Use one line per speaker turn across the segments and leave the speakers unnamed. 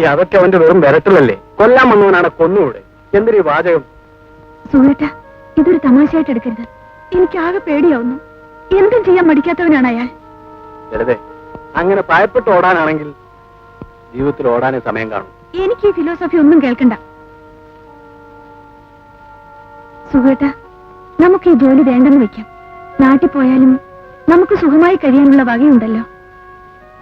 ഈ അതൊക്കെ അവന്റെ വെറും വരട്ടിലല്ലേ? കൊല്ലാൻ വന്നവനാണ് കൊന്നുകൂടെ എന്തിനീ വാചകം?
സൂരട്ട ഇതൊരു തമാശയായിട്ട് എടുക്കരുത്. എനിക്ക് ആകെ പേടിയാവുന്നു. എന്തും ചെയ്യാൻ മടിക്കാത്തവനാണ് അയാൾ.
വെറുതെ. അങ്ങനെ പായപ്പെട്ട് ഓടാനാണെങ്കിൽ ജീവിതത്തിൽ ഓടാനേ സമയം കാണും.
എനിക്ക് ഈ ഫിലോസഫി ഒന്നും കേൾക്കണ്ട. സുഹേട്ട നമുക്ക് ഈ ജോലി വേണ്ടെന്ന് വെക്കാം. നാട്ടിൽ പോയാലും നമുക്ക് സുഖമായി കഴിയാനുള്ള വകയുണ്ടല്ലോ.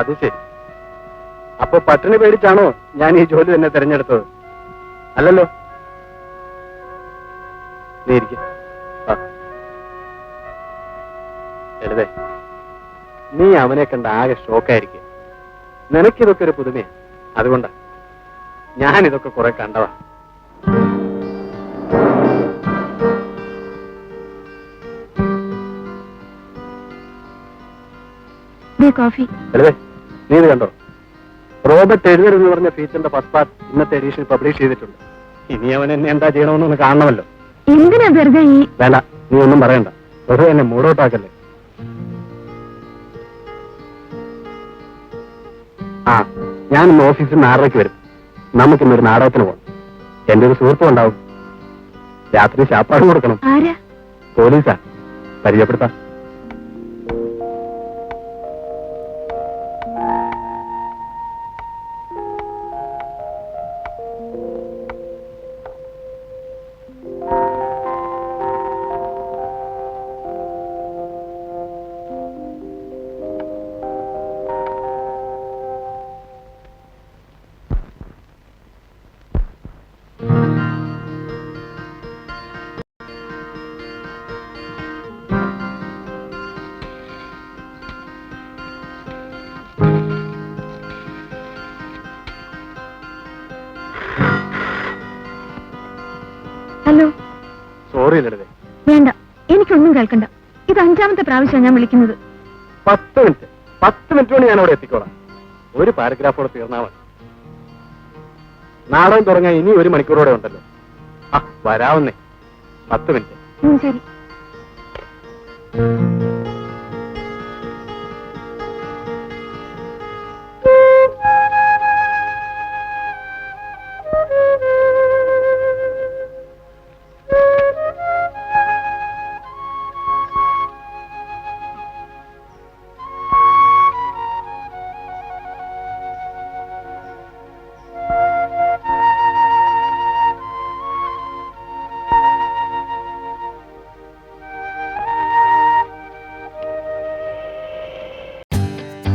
അത് ശരി. അപ്പൊ പട്ടിണി പേടിച്ചാണോ ഞാൻ ഈ ജോലി തന്നെ തിരഞ്ഞെടുത്തത്? അല്ലല്ലോ. നീ ഇരിക്ക്. നീ അവനെ കണ്ട ആകെ ഷോക്കായിരിക്കും. നിനക്കിതൊക്കെ ഒരു പുതുമയാ. അതുകൊണ്ടാ. ഞാൻ ഇതൊക്കെ കുറെ കണ്ടതാ.
കോഫി.
നീ ഇത് കണ്ടോ? റോബർട്ട് എഴുതർ എന്ന് പറഞ്ഞ ഫീച്ചറിന്റെ ഫസ്റ്റ് പാർട്ട് ഇന്നത്തെ എഡീഷൻ പബ്ലിഷ് ചെയ്തിട്ടുണ്ട്. ഇനി അവൻ എന്നെ എന്താ ചെയ്യണമെന്നൊന്ന് കാണണമല്ലോ.
എന്തിനാ വെറുതെ ഈ
വേണ്ട നീ ഒന്നും പറയണ്ട. വെറുതെ എന്നെ മൂടോട്ടാക്കല്ലേ ആ ഞാൻ ഇന്ന് ഓഫീസിൽ നിന്ന് ആറരയ്ക്ക് വരും. നമുക്കിന്നൊരു നാടകത്തിന് പോകണം എന്റെ ഒരു സുഹൃത്തും ഉണ്ടാവും. രാത്രി ശാപ്പാട് കൊടുക്കണം.
ആരാ?
പോലീസാ. പരിചയപ്പെടുത്താം. ലളിതേ
വേണ്ട എനിക്കൊന്നും കേൾക്കണ്ട. ഇത് അഞ്ചാമത്തെ പ്രാവശ്യമാണ് ഞാൻ വിളിക്കുന്നത്.
പത്ത് മിനിറ്റ് പത്ത് മിനിറ്റ് കൊണ്ട് ഞാൻ അവിടെ എത്തിക്കോളാം. ഒരു പാരഗ്രാഫോടെ തീർന്നാ മതി. നാടകം തുടങ്ങാൻ ഇനി ഒരു മണിക്കൂറോടെ ഉണ്ടല്ലോ. ആ വരാവുന്നേ. പത്ത് മിനിറ്റ്.
ശരി.